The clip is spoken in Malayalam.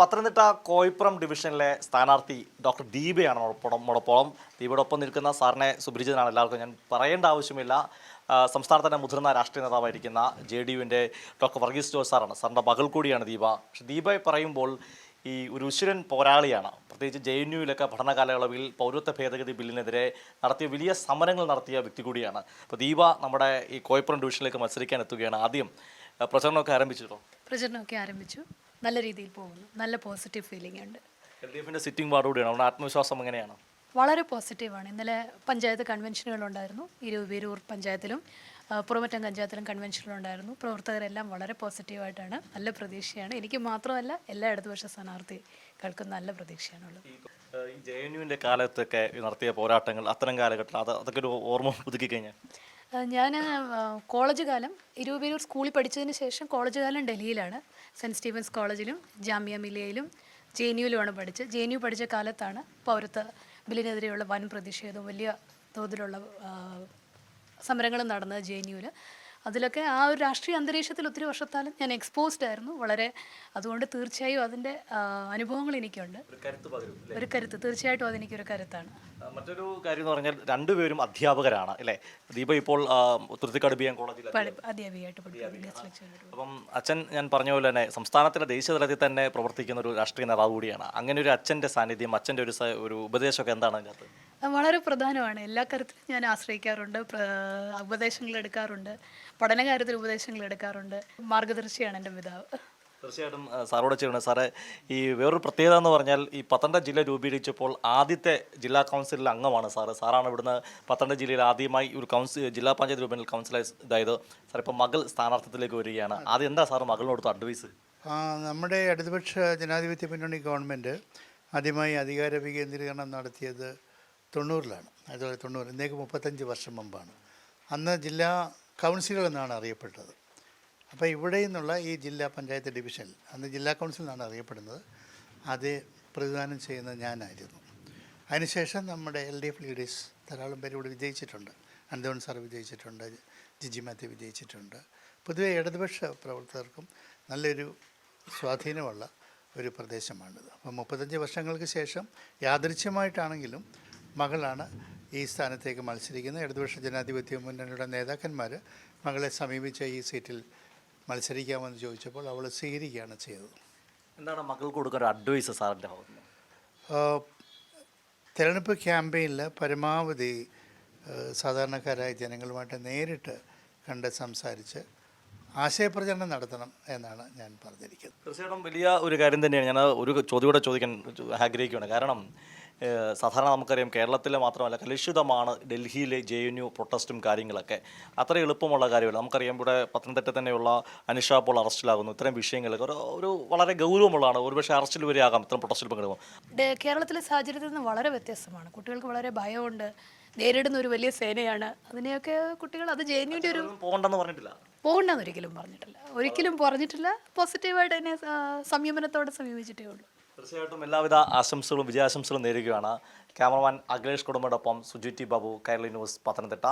പത്തനംതിട്ട കോയിപ്പുറം ഡിവിഷനിലെ സ്ഥാനാർത്ഥി ഡോക്ടർ ദീപയാണ് ഒപ്പം നിൽക്കുന്ന സാറിനെ സുപരിചിതനാണ് എല്ലാവർക്കും ഞാൻ പറയേണ്ട ആവശ്യമില്ല. സംസ്ഥാനത്തിന്റെ മുതിർന്ന രാഷ്ട്രീയ നേതാവായിരിക്കുന്ന ജെ ഡി യുവിന്റെ ഡോക്ടർ വർഗീസ് ജോസ് സാറാണ്. സാറിന്റെ മകൾ കൂടിയാണ് ദീപ. പക്ഷേ ദീപയെ പറയുമ്പോൾ ഈ ഒരു ഉശിരൻ പോരാളിയാണ്. പ്രത്യേകിച്ച് ജെ എൻ യുവിലൊക്കെ പഠന കാലയളവിൽ പൗരത്വ ഭേദഗതി ബില്ലിനെതിരെ നടത്തിയ വലിയ സമരങ്ങൾ നടത്തിയ വ്യക്തി കൂടിയാണ്. അപ്പോൾ ദീപ നമ്മുടെ ഈ കോയപ്പുറം ഡിവിഷനിലേക്ക് മത്സരിക്കാൻ എത്തുകയാണ്. ആദ്യം പ്രചരണമൊക്കെ ആരംഭിച്ചിട്ടോ പ്രചരണമൊക്കെ ആരംഭിച്ചു. നല്ല രീതിയിൽ പോകുന്നു. നല്ല പോസിറ്റീവ് ഫീലിംഗ് ഉണ്ട്. എൽ ഡി എഫിന്റെ സിറ്റിംഗ് വാർഡ് കൂടിയാണ്? നമ്മുടെ ആത്മവിശ്വാസം എങ്ങനെയാണ്? വളരെ പോസിറ്റീവാണ് ഇന്നലെ പഞ്ചായത്ത് കൺവെൻഷനുകളുണ്ടായിരുന്നു ഇരുവീരൂർ പഞ്ചായത്തിലും പുറമറ്റം പഞ്ചായത്തിലും കൺവെൻഷനുകളുണ്ടായിരുന്നു പ്രവർത്തകരെല്ലാം വളരെ പോസിറ്റീവായിട്ടാണ് നല്ല പ്രതീക്ഷയാണ്. എനിക്ക് മാത്രമല്ല എല്ലാ ഇടതുപക്ഷ സ്ഥാനാർത്ഥികൾക്കും നല്ല പ്രതീക്ഷയാണുള്ളത് ജെ എൻ യുവിന്റെ കാലത്തൊക്കെ നടത്തിയ പോരാട്ടങ്ങൾ അത്തരം കാലഘട്ടത്തിൽ അത് അതൊക്കെ ഒരു ഓർമ്മ പുതുക്കി കഴിഞ്ഞാൽ ഞാൻ കോളേജ് കാലം ഇരുപേരൂർ സ്കൂളിൽ പഠിച്ചതിന് ശേഷം കോളേജ് കാലം ഡൽഹിയിലാണ്. സെന്റ് സ്റ്റീവൻസ് കോളേജിലും ജാമ്യ മിലിയയിലും ജെ എൻ യുവിലുമാണ് പഠിച്ചത്. ജെ എൻ യു പഠിച്ച കാലത്താണ് പൗരത്വ ബില്ലിനെതിരെയുള്ള വൻ പ്രതിഷേധവും വലിയ തോതിലുള്ള സമരങ്ങളും നടന്നത് ജെ എൻ യുവിൽ അതിലൊക്കെ ആ ഒരു രാഷ്ട്രീയ അന്തരീക്ഷത്തിൽ ഒത്തിരി വർഷത്താലും ഞാൻ എക്സ്പോസ്ഡ് ആയിരുന്നു. വളരെ അതുകൊണ്ട് തീർച്ചയായും അതിന്റെ അനുഭവങ്ങൾ എനിക്കുണ്ട്. ഒരു കരുത്ത് തീർച്ചയായിട്ടും അതെനിക്കൊരു കരുത്താണ്. മറ്റൊരു കാര്യം എന്ന് പറഞ്ഞാൽ രണ്ടുപേരും അധ്യാപകരാണ് അല്ലേ? ദീപ ഇപ്പോൾ തുരുത്തിക്കാട് ബി എം കോളേജിൽ അപ്പം അച്ഛൻ ഞാൻ പറഞ്ഞ പോലെ തന്നെ സംസ്ഥാനത്തിലെ ദേശീയ തലത്തിൽ തന്നെ പ്രവർത്തിക്കുന്ന ഒരു രാഷ്ട്രീയ നേതാവ് കൂടിയാണ്. അങ്ങനെ ഒരു അച്ഛന്റെ സാന്നിധ്യം അച്ഛന്റെ ഒരു ഒരു ഉപദേശമൊക്കെ എന്താണ് അതിനകത്ത്? അത് വളരെ പ്രധാനമാണ്. എല്ലാ കാര്യത്തിലും ഞാൻ ആശ്രയിക്കാറുണ്ട്. ഉപദേശങ്ങൾ എടുക്കാറുണ്ട്. പഠന പഠനകാര്യത്തിൽ ഉപദേശങ്ങൾ എടുക്കാറുണ്ട്. മാർഗദർശിയാണ് എന്റെ പിതാവ്. തീർച്ചയായിട്ടും സാറോട് ചെയ്യണം സാറേ ഈ വേറൊരു പ്രത്യേകത എന്ന് പറഞ്ഞാൽ ഈ പത്തനംതിട്ട ജില്ല രൂപീകരിച്ചപ്പോൾ ആദ്യത്തെ ജില്ലാ കൗൺസിലിലെ അംഗമാണ് സാറ്. സാറാണ് ഇവിടുന്ന് പത്തനംതിട്ട ജില്ലയിൽ ആദ്യമായി ഒരു കൗൺസിൽ ജില്ലാ പഞ്ചായത്ത് രൂപയിൽ കൗൺസിലായി ഇതായത്. സാർ ഇപ്പോൾ മകൾ സ്ഥാനാർത്ഥത്തിലേക്ക് വരികയാണ്. ആദ്യം എന്താ സാറ് മകളിനോട് അഡ്വൈസ് ആ, നമ്മുടെ ഇടതുപക്ഷ ജനാധിപത്യ മുന്നണി ഗവൺമെന്റ് ആദ്യമായി അധികാര വികേന്ദ്രീകരണം നടത്തിയത് തൊണ്ണൂറിലാണ് ആയിരത്തി തൊള്ളായിരത്തി തൊണ്ണൂറ് ഇന്നേക്ക് മുപ്പത്തഞ്ച് വർഷം മുമ്പാണ്. അന്ന് ജില്ലാ കൗൺസിലുകൾ എന്നാണ് അറിയപ്പെട്ടത്. അപ്പോൾ ഇവിടെ നിന്നുള്ള ഈ ജില്ലാ പഞ്ചായത്ത് ഡിവിഷൻ അന്ന് ജില്ലാ കൗൺസിൽ എന്നാണ് അറിയപ്പെടുന്നത് അത് പ്രതിദാനം ചെയ്യുന്നത് ഞാനായിരുന്നു. അതിനുശേഷം നമ്മുടെ എൽ ഡി എഫ് ലീഡേഴ്സ് ധാരാളം പേര് ഇവിടെ വിജയിച്ചിട്ടുണ്ട്. അന്തോൺ സാർ വിജയിച്ചിട്ടുണ്ട് ജിജി മാത്യു വിജയിച്ചിട്ടുണ്ട്. പൊതുവെ ഇടതുപക്ഷ പ്രവർത്തകർക്കും നല്ലൊരു സ്വാധീനമുള്ള ഒരു പ്രദേശമാണിത്. അപ്പോൾ മുപ്പത്തഞ്ച് വർഷങ്ങൾക്ക് ശേഷം യാദൃച്ഛ്യമായിട്ടാണെങ്കിലും മകളാണ് ഈ സ്ഥാനത്തേക്ക് മത്സരിക്കുന്നത്. ഇടതുപക്ഷ ജനാധിപത്യ മുന്നണിയുടെ നേതാക്കന്മാർ മകളെ സമീപിച്ച ഈ സീറ്റിൽ മത്സരിക്കാമെന്ന് ചോദിച്ചപ്പോൾ അവൾ സ്വീകരിക്കുകയാണ് ചെയ്തത്. എന്താണ് മകൾക്ക് കൊടുക്കുന്ന ഒരു അഡ്വൈസ് സാറിന്റെ ഭാഗത്ത്? നിന്ന്? തിരഞ്ഞെടുപ്പ് ക്യാമ്പയിനിൽ പരമാവധി സാധാരണക്കാരായ ജനങ്ങളുമായിട്ട് നേരിട്ട് കണ്ട് സംസാരിച്ച് ആശയപ്രചരണം നടത്തണം എന്നാണ് ഞാൻ പറഞ്ഞിരിക്കുന്നത്. തീർച്ചയായിട്ടും വലിയ ഒരു കാര്യം തന്നെയാണ്. ഞാൻ ഒരു ചോദ്യം കൂടെ ചോദിക്കാൻ ആഗ്രഹിക്കുകയാണ്. കാരണം സാധാരണ നമുക്കറിയാം കേരളത്തിലെ മാത്രമല്ല കലുഷിതമാണ് ഡൽഹിയിലെ ജെ എൻ യു പ്രൊട്ടസ്റ്റും കാര്യങ്ങളൊക്കെ. അത്ര എളുപ്പമുള്ള കാര്യമല്ല. നമുക്കറിയാം ഇവിടെ പത്തനംതിട്ട തന്നെയുള്ള അനിഷ പോൾ അറസ്റ്റിലാകുന്നു. ഇത്തരം വിഷയങ്ങളൊക്കെ ഒരു ഒരു വളരെ ഗൗരവമുള്ളതാണ്. ഒരുപക്ഷെ അറസ്റ്റിൽ വരെ ആകാം ഇത്തരം പ്രൊട്ടസ്റ്റിൽ പങ്കെടുക്കും കേരളത്തിലെ സാഹചര്യത്തിൽ നിന്ന് വളരെ വ്യത്യസ്തമാണ്. കുട്ടികൾക്ക് വളരെ ഭയമുണ്ട്. നേരിടുന്ന ഒരു വലിയ സേനയാണ്. അതിനെയൊക്കെ കുട്ടികൾ അത് ജെ എൻ ജെന്യൂന്റെ ഒരു പോകണ്ടെന്ന് പറഞ്ഞിട്ടില്ല. പോകണ്ടെന്ന് ഒരിക്കലും പറഞ്ഞിട്ടില്ല. ഒരിക്കലും പറഞ്ഞിട്ടില്ല. പോസിറ്റീവായിട്ട് തന്നെ സംയമനത്തോടെ സമീപിച്ചിട്ടേ ഉള്ളൂ. തീർച്ചയായിട്ടും എല്ലാവിധ ആശംസകളും വിജയാശംസകളും നേരുകയാണ്. ക്യാമറമാൻ അഖിലേഷ് കുടുംബത്തോടൊപ്പം സുജിറ്റി ബാബു കൈരളി ന്യൂസ് പത്തനംതിട്ട.